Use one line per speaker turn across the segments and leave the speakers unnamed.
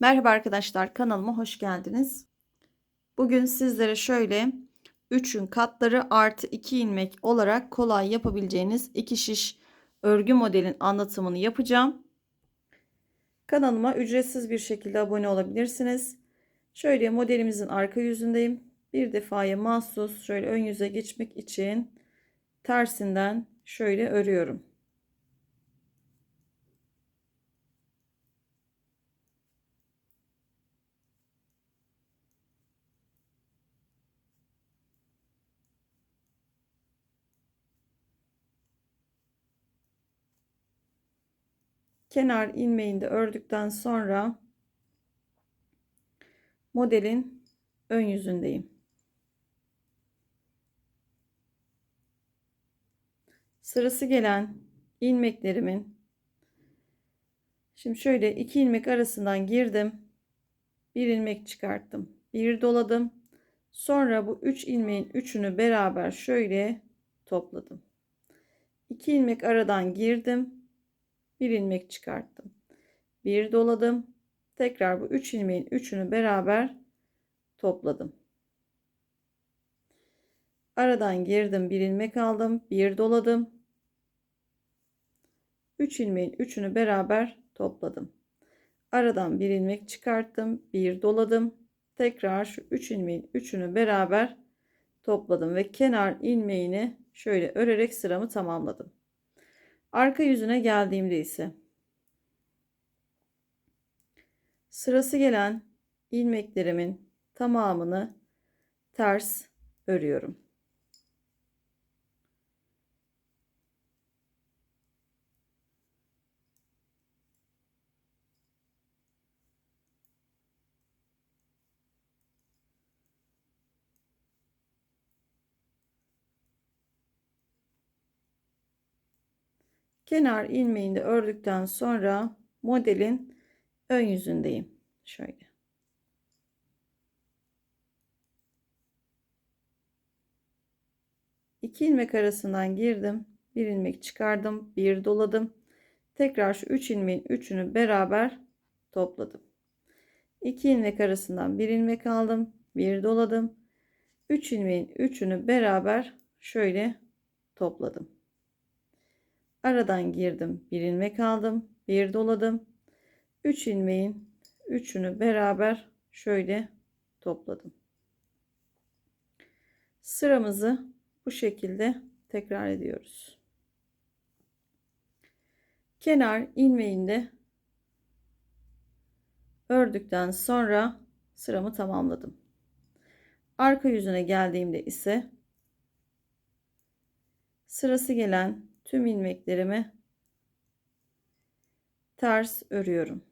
Merhaba arkadaşlar kanalıma hoş geldiniz. Bugün sizlere şöyle 3'ün katları artı 2 ilmek olarak kolay yapabileceğiniz 2 şiş örgü modelin anlatımını yapacağım. Kanalıma ücretsiz bir şekilde abone olabilirsiniz. Şöyle modelimizin arka yüzündeyim. Bir defaya mahsus şöyle ön yüze geçmek için tersinden şöyle örüyorum. Kenar ilmeğini de ördükten sonra modelin ön yüzündeyim. Sırası gelen ilmeklerimin şimdi şöyle iki ilmek arasından girdim. Bir ilmek çıkarttım. Bir doladım. Sonra bu üç ilmeğin üçünü beraber şöyle topladım. 2 ilmek aradan girdim bir ilmek çıkarttım. Bir doladım. Tekrar bu üç ilmeğin üçünü beraber topladım. Aradan girdim, bir ilmek aldım, bir doladım. 3 ilmeğin üçünü beraber topladım. Aradan bir ilmek çıkarttım, bir doladım. Tekrar şu 3 ilmeğin üçünü beraber topladım ve kenar ilmeğini şöyle örerek sıramı tamamladım. Arka yüzüne geldiğimde ise sırası gelen ilmeklerimin tamamını ters örüyorum. Kenar ilmeğini de ördükten sonra modelin ön yüzündeyim. Şöyle. İki ilmek arasından girdim. Bir ilmek çıkardım. Bir doladım. Tekrar şu üç ilmeğin üçünü beraber topladım. İki ilmek arasından bir ilmek aldım. Bir doladım. Üç ilmeğin üçünü beraber şöyle topladım. Aradan girdim. Bir ilmek aldım. Bir doladım. 3 ilmeğin üçünü beraber şöyle topladım. Sıramızı bu şekilde tekrar ediyoruz. Kenar ilmeğinde ördükten sonra sıramı tamamladım. Arka yüzüne geldiğimde ise sırası gelen tüm ilmeklerimi ters örüyorum.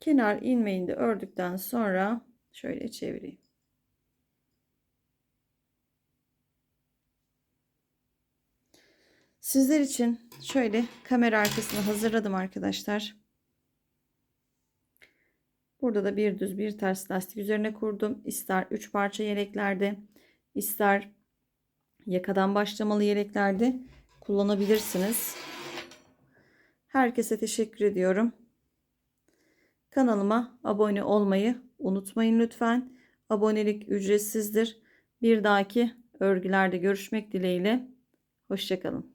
Kenar ilmeğini de ördükten sonra şöyle çevireyim. Sizler için şöyle kamera arkasını hazırladım arkadaşlar. Burada da bir düz bir ters lastik üzerine kurdum. İster 3 parça yeleklerde ister yakadan başlamalı yeleklerde kullanabilirsiniz. Herkese teşekkür ediyorum. Kanalıma abone olmayı unutmayın lütfen. Abonelik ücretsizdir. Bir dahaki örgülerde görüşmek dileğiyle. Hoşçakalın.